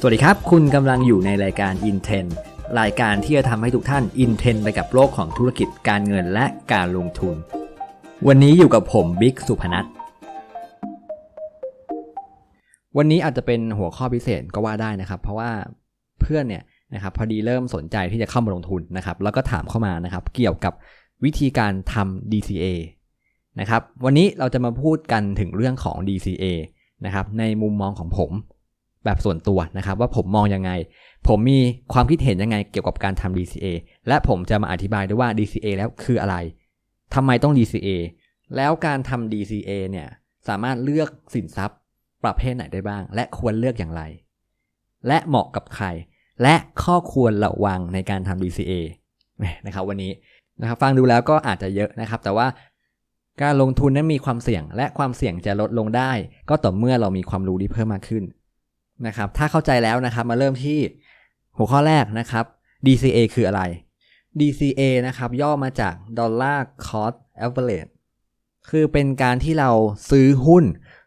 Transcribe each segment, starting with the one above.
สวัสดีครับ คุณกำลังอยู่ในรายการ Inten รายการที่จะทำให้ทุกท่าน Inten ไปกับโลกของธุรกิจการเงินและการลงทุน วันนี้อยู่กับผมบิ๊กสุพนัทวันนี้อาจจะเป็นหัวข้อพิเศษก็ว่าได้นะครับ เพราะว่าเพื่อนเนี่ยนะครับพอดีเริ่มสนใจที่จะเข้ามาลงทุนนะครับ แล้วก็ถามเข้ามานะครับ เกี่ยวกับวิธีการทำ DCA นะครับ วันนี้เราจะมาพูดกันถึงเรื่องของ DCA นะครับในมุมมองของผม แบบส่วนตัวนะครับ ว่าผมมองยังไง ผมมีความคิดเห็นยังไงเกี่ยวกับการทำ DCA และผมจะมาอธิบายด้วยว่า DCA แล้วคืออะไรทำไมต้อง DCA แล้วการทำ DCA เนี่ยสามารถเลือกสินทรัพย์ประเภทไหนได้บ้าง และควรเลือกอย่างไร และเหมาะกับใคร และข้อควรระวังในการทำ DCA นะครับวันนี้นะครับฟังดูแล้วก็อาจจะเยอะนะครับ แต่ว่าการลงทุนนั้นมีความเสี่ยง และความเสี่ยงจะลดลงได้ ก็ต่อเมื่อเรามีความรู้ที่เพิ่มมากขึ้น นะครับ ถ้าเข้าใจแล้วนะครับ มาเริ่มที่หัวข้อแรกนะครับ DCA คืออะไร DCA นะครับย่อมาจาก Dollar Cost Average คือเป็นการที่เราซื้อหุ้น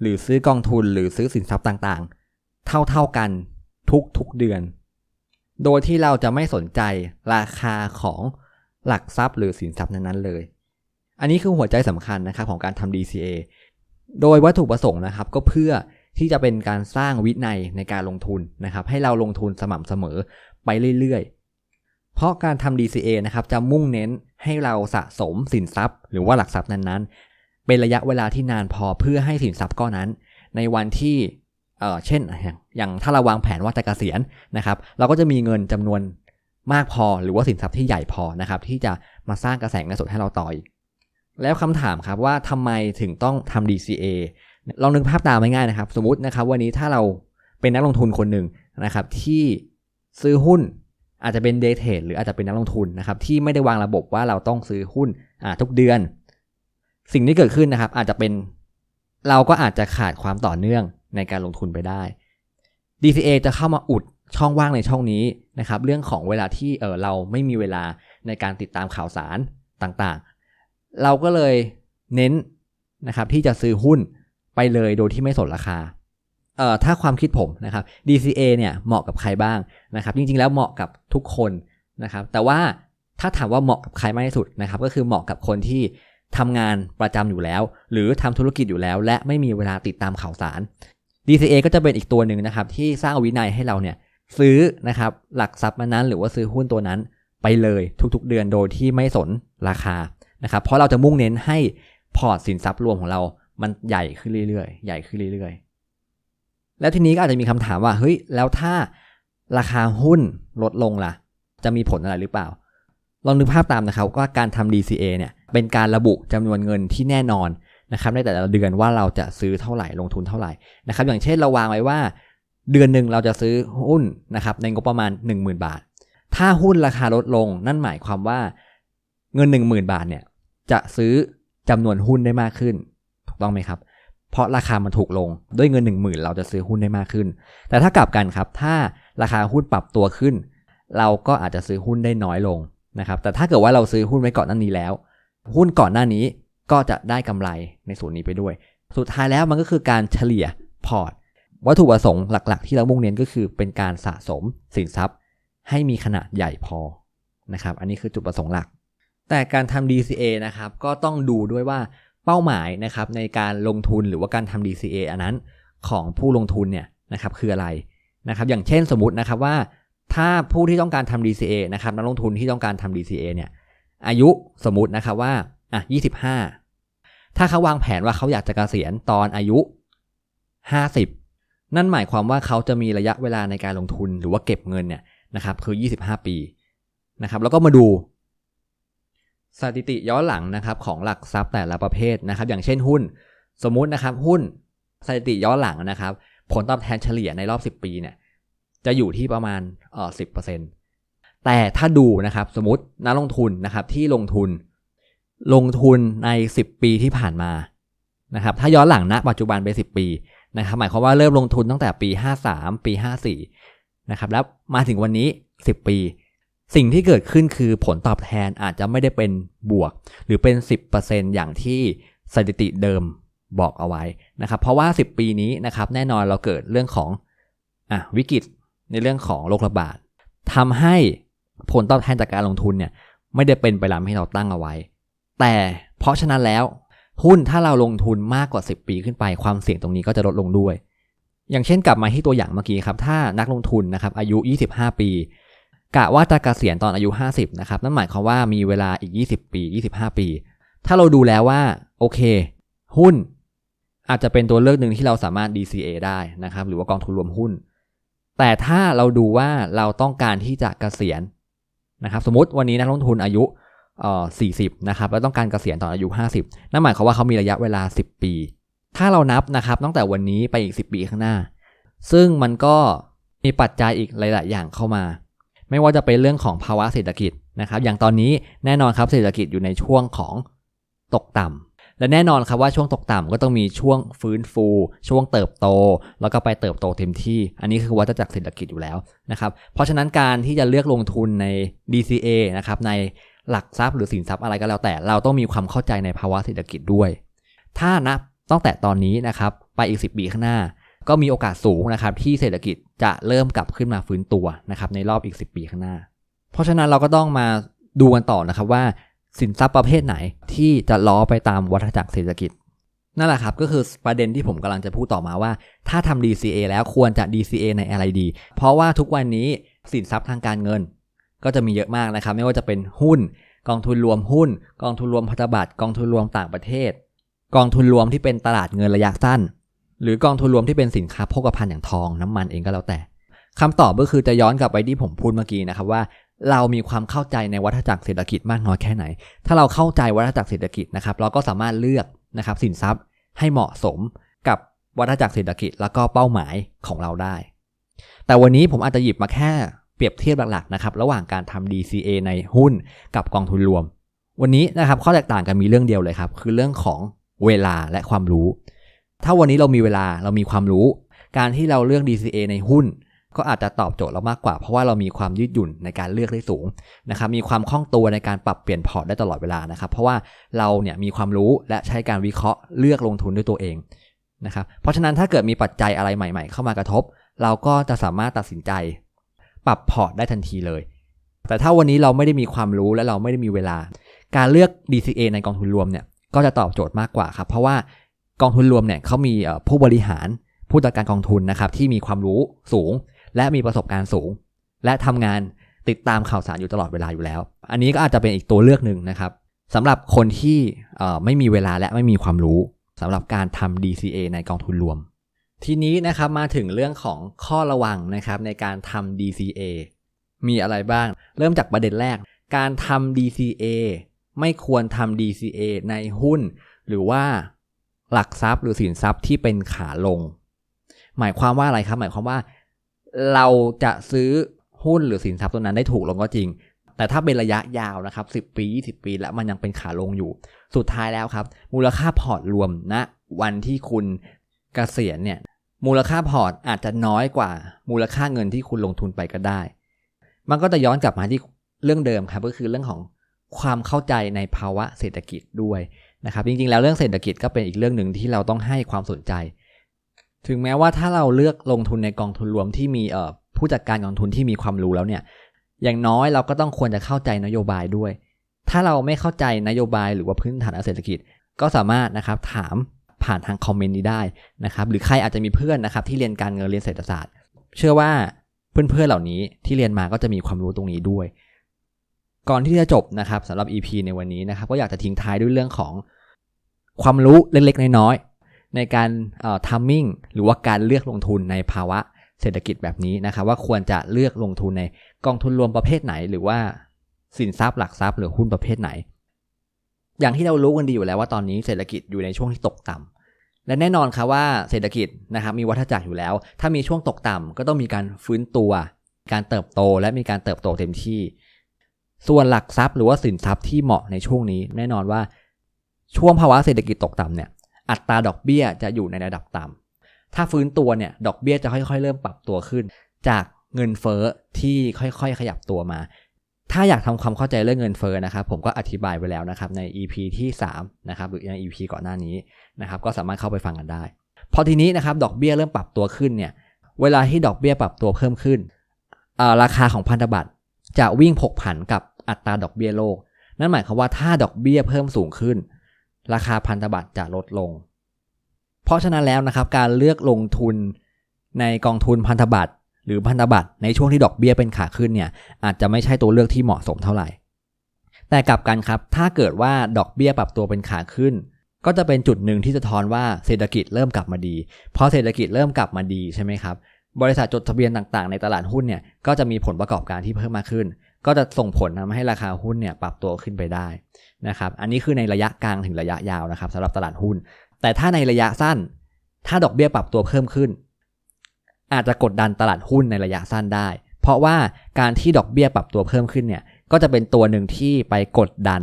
หรือซื้อกองทุนหรือซื้อสินทรัพย์ต่างๆ เท่าๆกันทุกๆเดือน โดยที่เราจะไม่สนใจราคาของหลักทรัพย์หรือสินทรัพย์นั้นๆเลย อันนี้คือหัวใจสำคัญนะครับของการทำ DCA โดยวัตถุประสงค์นะครับก็เพื่อ ที่จะเป็นการสร้างวินัยในการลงทุนนะครับ ให้เราลงทุนสม่ำเสมอไปเรื่อยๆ เพราะการทำ DCA นะครับจะมุ่งเน้นให้เราสะสมสินทรัพย์ หรือว่าหลักทรัพย์นั้นๆ เป็นระยะเวลาที่นานพอเพื่อให้สินทรัพย์ก้อนนั้น ในวันที่เออเช่นอย่างถ้าเราวางแผนว่าจะเกษียณนะครับ เราก็จะมีเงินจำนวนมากพอหรือว่าสินทรัพย์ที่ใหญ่พอนะครับ ที่จะมาสร้างกระแสเงินสดให้เราต่อย แล้วคำถามครับว่าทำไมถึงต้องทำ DCA ลองนึกภาพตามง่ายๆนะครับ สมมตินะครับ วันนี้ถ้าเราเป็นนักลงทุนคนหนึ่งนะครับ ที่ซื้อหุ้นอาจจะเป็นเดย์เทรดหรืออาจจะเป็นนักลงทุนนะครับ ที่ไม่ได้วางระบบว่าเราต้องซื้อหุ้นทุกเดือน สิ่งที่เกิดขึ้นนะครับ อาจจะเป็นเราก็อาจจะขาดความต่อเนื่องในการลงทุนไปได้ DCA จะเข้ามาอุดช่องว่างในช่องนี้นะครับ เรื่องของเวลาที่เออเราไม่มีเวลาในการติดตามข่าวสารต่างๆ เราก็เลยเน้นนะครับที่จะซื้อหุ้น ไปเลยโดยที่ไม่สนราคาเอ่อถ้าความคิดผมนะครับ DCA เนี่ยเหมาะกับใครบ้างนะครับ จริงๆแล้วเหมาะกับทุกคนนะครับ แต่ว่าถ้าถามว่าเหมาะกับใครมากที่สุดนะครับ ก็คือเหมาะกับคนที่ทำงานประจำอยู่แล้ว หรือทำธุรกิจอยู่แล้ว และไม่มีเวลาติดตามข่าวสาร DCA ก็จะเป็นอีกตัวหนึ่งนะครับ ที่สร้างวินัยให้เราเนี่ยซื้อนะครับหลักทรัพย์นั้น หรือว่าซื้อหุ้นตัวนั้นไปเลยทุกๆ เดือนโดยที่ไม่สนราคานะครับ เพราะเราจะมุ่งเน้นให้พอร์ตสินทรัพย์รวมของเรา มันใหญ่ขึ้นเรื่อยๆ ใหญ่ขึ้นเรื่อยๆ แล้วทีนี้ก็อาจจะมีคำถามว่า เฮ้ย แล้วถ้าราคาหุ้นลดลงล่ะ จะมีผลอะไรหรือเปล่า ลองนึกภาพตามนะครับว่าการทำ DCA เนี่ยเป็นการระบุจำนวนเงินที่แน่นอนนะครับในแต่ละเดือนว่าเราจะซื้อเท่าไหร่ลงทุนเท่าไหร่นะครับ อย่างเช่นเราวางไว้ว่า เดือนหนึ่งเราจะซื้อหุ้นนะครับในงบประมาณ 10,000 บาท ถ้าหุ้นราคาลดลง นั่นหมายความว่าเงิน 10,000 บาทเนี่ยจะซื้อจำนวนหุ้นได้มากขึ้น ต้องไหมครับ เพราะราคามันถูกลงด้วยเงิน 1 0,000 เราจะซื้อหุ้นได้มากขึ้น แต่ถ้ากลับกันครับ ถ้าราคาหุ้นปรับตัวขึ้น เราก็อาจจะซื้อหุ้นได้น้อยลงนะครับ แต่ถ้าเกิดว่าเราซื้อหุ้นไว้ก่อนหน้านี้แล้ว หุ้นก่อนหน้านี้ก็จะได้กำไรในส่วนนี้ไปด้วย สุดท้ายแล้วมันก็คือการเฉลี่ยพอร์ต วัตถุประสงค์หลัก ๆ ที่เรามุ่งเน้นก็คือเป็นการสะสมสินทรัพย์ ให้มีขนาดใหญ่พอนะครับ อันนี้คือจุดประสงค์หลัก แต่การทำ DCA นะครับ ก็ต้องดูด้วยว่า เป้าหมายนะครับในการลงทุนหรือว่าการทำ DCA อันนั้นของผู้ลงทุนเนี่ยนะครับคืออะไรนะครับ อย่างเช่นสมมตินะครับว่า ถ้าผู้ที่ต้องการทำ DCA นะครับนักลงทุนที่ต้องการทำ DCA เนี่ยอายุสมมตินะครับว่าอะ25 ถ้าเขาวางแผนว่าเขาอยากจะกะเกษียณตอนอายุ 50 นั่นหมายความว่าเขาจะมีระยะเวลาในการลงทุนหรือว่าเก็บเงินเนี่ยนะครับคือ 25 ปีนะครับแล้วก็มาดู สถิติย้อนหลังนะครับของหลักทรัพย์แต่ละประเภทนะครับ อย่างเช่นหุ้น สมมุตินะครับหุ้นสถิติย้อนหลังนะครับ ผลตอบแทนเฉลี่ยในรอบ 10 ปีเนี่ยจะอยู่ที่ประมาณเออสิแต่ถ้าดูนะครับสมมตินักลงทุนนะครับที่ลงทุน ลงทุนใน 10 ปีที่ผ่านมานะครับถ้าย้อนหลังณปัจจุบันไป 10 ปีนะครับหมายความว่าเริ่มลงทุนตั้งแต่ปี 53 ปี 54นะครับแล้วมาถึงวันนี้ 10 ปี สิ่งที่เกิดขึ้นคือผลตอบแทนอาจจะไม่ได้เป็นบวก หรือเป็น 10%อย่างที่สถิติเดิมบอกเอาไว้นะครับ เพราะว่า 10 ปีนี้นะครับแน่นอนเราเกิดเรื่องของอวิกฤตในเรื่องของโรคระบาดทำให้ผลตอบแทนจากการลงทุนเนี่ยไม่ได้เป็นไปตามที่เราตั้งเอาไว้ แต่เพราะฉะนั้นแล้วหุ้นถ้าเราลงทุนมากกว่า 10 ปีขึ้นไปความเสี่ยงตรงนี้ก็จะลดลงด้วย อย่างเช่นกลับมาที่ตัวอย่างเมื่อกี้ครับ ถ้านักลงทุนนะครับอายุ 25 ปี กะว่าจะเกษียณตอนอายุ 50 นะครับ นั่นหมายความว่ามีเวลาอีก 20 ปี 25 ปี ถ้าเราดูแล้วว่า โอเค หุ้น อาจจะเป็นตัวเลือกหนึ่งที่เราสามารถ DCA ได้นะครับ หรือว่ากองทุนรวมหุ้น แต่ถ้าเราดูว่าเราต้องการที่จะเกษียณนะครับ สมมติวันนี้นักลงทุนอายุเอ่อ40 นะครับ แล้วต้องการเกษียณตอนอายุ 50 นั่นหมายความว่าเขามีระยะเวลา 10 ปี ถ้าเรานับนะครับ ตั้งแต่วันนี้ไปอีก 10 ปีข้างหน้า ซึ่งมันก็มีปัจจัยอีกหลาย ๆ อย่างเข้ามา ไม่ว่าจะเป็นเรื่องของภาวะเศรษฐกิจนะครับ อย่างตอนนี้แน่นอนครับเศรษฐกิจอยู่ในช่วงของตกต่ำและแน่นอนครับว่าช่วงตกต่ำก็ต้องมีช่วงฟื้นฟู ช่วงเติบโต แล้วก็ไปเติบโตเต็มที่ อันนี้คือวัฏจักรเศรษฐกิจอยู่แล้วนะครับ เพราะฉะนั้นการที่จะเลือกลงทุนใน DCA นะครับในหลักทรัพย์หรือสินทรัพย์อะไรก็แล้วแต่ เราต้องมีความเข้าใจในภาวะเศรษฐกิจด้วย ถ้านับตั้งแต่ตอนนี้นะครับไปอีก 10 ปีข้างหน้า ก็มีโอกาสสูงนะครับที่เศรษฐกิจจะเริ่มกลับขึ้นมาฟื้นตัวนะครับในรอบอีก 10 ปีข้างหน้า เพราะฉะนั้นเราก็ต้องมาดูกันต่อนะครับว่าสินทรัพย์ประเภทไหนที่จะล้อไปตามวัฏจักรเศรษฐกิจนั่นแหละครับก็คือประเด็นที่ผมกำลังจะพูดต่อมาว่า ถ้าทำ DCA แล้วควรจะ DCA ในอะไรดี เพราะว่าทุกวันนี้สินทรัพย์ทางการเงิน ก็จะมีเยอะมากนะครับ ไม่ว่าจะเป็นหุ้น กองทุนรวมหุ้น กองทุนรวมพันธบัตรกองทุนรวมต่างประเทศ กองทุนรวมที่เป็นตลาดเงินระยะสั้น หรือกองทุนรวมที่เป็นสินค้าโภคภัณฑ์อย่างทองน้ำมันเองก็แล้วแต่คำตอบก็คือจะย้อนกลับไปที่ผมพูดเมื่อกี้นะครับว่า เรามีความเข้าใจในวัฏจักรเศรษฐกิจมากน้อยแค่ไหน ถ้าเราเข้าใจวัฏจักรเศรษฐกิจนะครับ เราก็สามารถเลือกนะครับสินทรัพย์ให้เหมาะสมกับวัฏจักรเศรษฐกิจแล้วก็เป้าหมายของเราได้ แต่วันนี้ผมอาจจะหยิบมาแค่เปรียบเทียบหลักๆนะครับระหว่างการทำ DCA ในหุ้นกับกองทุนรวม วันนี้นะครับข้อแตกต่างกันมีเรื่องเดียวเลยครับคือเรื่องของเวลาและความรู้ ถ้าวันนี้เรามีเวลาเรามีความรู้ การที่เราเลือก DCA ในหุ้น ก็อาจจะตอบโจทย์เรามากกว่า เพราะว่าเรามีความยืดหยุ่นในการเลือกได้สูงนะครับมีความคล่องตัวในการปรับเปลี่ยนพอร์ตได้ตลอดเวลานะครับ เพราะว่าเราเนี่ยมีความรู้และใช้การวิเคราะห์เลือกลงทุนด้วยตัวเองนะครับเพราะฉะนั้นถ้าเกิดมีปัจจัยอะไรใหม่ ๆ เข้ามากระทบ เราก็จะสามารถตัดสินใจ ปรับพอร์ตได้ทันทีเลย แต่ถ้าวันนี้เราไม่ได้มีความรู้และเราไม่ได้มีเวลา การเลือก DCA ในกองทุนรวมเนี่ยก็จะตอบโจทย์มากกว่าครับ เพราะว่า กองทุนรวมเนี่ยเขามีผู้บริหารผู้จัดการกองทุนนะครับที่มีความรู้สูง และมีประสบการณ์สูง และทำงานติดตามข่าวสารอยู่ตลอดเวลาอยู่แล้ว อันนี้ก็อาจจะเป็นอีกตัวเลือกหนึ่งนะครับสำหรับคนที่ไม่มีเวลาและไม่มีความรู้สำหรับการทำ DCA ในกองทุนรวม ทีนี้นะครับมาถึงเรื่องของข้อระวังนะครับในการทำ DCA มีอะไรบ้าง เริ่มจากประเด็นแรก การทำ DCA ไม่ควรทำ DCA ในหุ้น หรือว่า หลักทรัพย์หรือสินทรัพย์ที่เป็นขาลง หมายความว่าอะไรครับ หมายความว่า เราจะซื้อหุ้นหรือสินทรัพย์ตัวนั้นได้ถูกลงก็จริง แต่ถ้าเป็นระยะยาวนะครับ 10 ปี 20 ปี แล้วมันยังเป็นขาลงอยู่ สุดท้ายแล้วครับ มูลค่าพอร์ตรวมณนะวันที่คุณเกษียณเนี่ยมูลค่าพอร์ตอาจจะน้อยกว่า มูลค่าเงินที่คุณลงทุนไปก็ได้ มันก็จะย้อนกลับมาที่เรื่องเดิมครับ ก็คือเรื่องของความเข้าใจในภาวะเศรษฐกิจด้วย นะครับจริงๆแล้วเรื่องเศรษฐกิจก็เป็นอีกเรื่องหนึ่งที่เราต้องให้ความสนใจ ถึงแม้ว่าถ้าเราเลือกลงทุนในกองทุนรวมที่มีเอ่อผู้จัดการกองทุนที่มีความรู้แล้วเนี่ยอย่างน้อยเราก็ต้องควรจะเข้าใจนโยบายด้วย ถ้าเราไม่เข้าใจนโยบายหรือว่าพื้นฐานเศรษฐกิจ ก็สามารถนะครับถามผ่านทางคอมเมนต์นี้ได้นะครับหรือใครอาจจะมีเพื่อนนะครับที่เรียนการเงินเรียนเศรษฐศาสตร์ เชื่อว่าเพื่อนๆเหล่านี้ที่เรียนมาก็จะมีความรู้ตรงนี้ด้วย ก่อนที่จะจบนะครับสำหรับ EP ในวันนี้นะครับก็อยากจะทิ้งท้ายด้วยเรื่องของความรู้เล็กๆ น้อยๆในการเอ่อ timing หรือว่าการเลือกลงทุนในภาวะเศรษฐกิจแบบนี้นะครับ ว่าควรจะเลือกลงทุนในกองทุนรวมประเภทไหน หรือว่าสินทรัพย์หลักทรัพย์หรือหุ้นประเภทไหน อย่างที่เรารู้กันดีอยู่แล้วว่าตอนนี้เศรษฐกิจอยู่ในช่วงที่ตกต่ำและแน่นอนครับว่าเศรษฐกิจนะครับมีวัฏจักรอยู่แล้ว ถ้ามีช่วงตกต่ำก็ต้องมีการฟื้นตัว การเติบโตและมีการเติบโตเต็มที่ ส่วนหลักทรัพย์หรือว่าสินทรัพย์ที่เหมาะในช่วงนี้ แน่นอนว่าช่วงภาวะเศรษฐกิจตกต่ำเนี่ยอัตราดอกเบี้ยจะอยู่ในระดับต่ำถ้าฟื้นตัวเนี่ยดอกเบี้ยจะค่อยๆ เริ่มปรับตัวขึ้น จากเงินเฟ้อที่ค่อยๆ ขยับตัวมา ถ้าอยากทำความเข้าใจเรื่องเงินเฟ้อนะครับผมก็อธิบายไปแล้วนะครับใน EP ที่3นะครับหรือใน EP ก่อนหน้านี้นะครับก็สามารถเข้าไปฟังกันได้ พอทีนี้นะครับดอกเบี้ยเริ่มปรับตัวขึ้นเนี่ยเวลาที่ดอกเบี้ยปรับตัวเพิ่มขึ้นอ่าราคาของพันธบัตรจะวิ่งผกผันกับ อัตราดอกเบี้ยโลก นั่นหมายความว่าถ้าดอกเบี้ยเพิ่มสูงขึ้น ราคาพันธบัตรจะลดลง เพราะฉะนั้นแล้วนะครับการเลือกลงทุนในกองทุนพันธบัตรหรือพันธบัตรในช่วงที่ดอกเบี้ยเป็นขาขึ้นเนี่ยอาจจะไม่ใช่ตัวเลือกที่เหมาะสมเท่าไหร่ แต่กลับกันครับถ้าเกิดว่าดอกเบี้ยปรับตัวเป็นขาขึ้น ก็จะเป็นจุดหนึ่งที่สะท้อนว่าเศรษฐกิจเริ่มกลับมาดีพอเศรษฐกิจเริ่มกลับมาดีใช่ไหมครับบริษัทจดทะเบียนต่างๆ ในตลาดหุ้นเนี่ยก็จะมีผลประกอบการที่เพิ่มมากขึ้น ก็จะส่งผลทำให้ราคาหุ้นเนี่ยปรับตัวขึ้นไปได้นะครับ อันนี้คือในระยะกลางถึงระยะยาวนะครับสำหรับตลาดหุ้น แต่ถ้าในระยะสั้น ถ้าดอกเบี้ยปรับตัวเพิ่มขึ้น อาจจะกดดันตลาดหุ้นในระยะสั้นได้ เพราะว่าการที่ดอกเบี้ยปรับตัวเพิ่มขึ้นเนี่ยก็จะเป็นตัวหนึ่งที่ไปกดดัน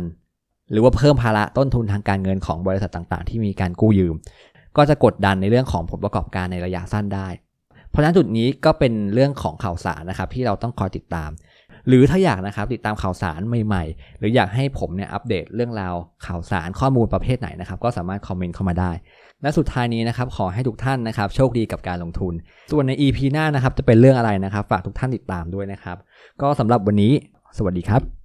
หรือว่าเพิ่มภาระต้นทุนทางการเงินของบริษัทต่างๆ ที่มีการกู้ยืม ก็จะกดดันในเรื่องของผลประกอบการในระยะสั้นได้ เพราะฉะนั้นจุดนี้ก็เป็นเรื่องของข่าวสารนะครับที่เราต้องคอยติดตาม หรือถ้าอยากนะครับติดตามข่าวสารใหม่ๆ หรืออยากให้ผมเนี่ยอัปเดตเรื่องราวข่าวสารข้อมูลประเภทไหนนะครับก็สามารถคอมเมนต์เข้ามาได้ และสุดท้ายนี้นะครับขอให้ทุกท่านนะครับโชคดีกับการลงทุน ส่วนใน EP หน้านะครับจะเป็นเรื่องอะไรนะครับ ฝากทุกท่านติดตามด้วยนะครับ ก็สำหรับวันนี้ สวัสดีครับ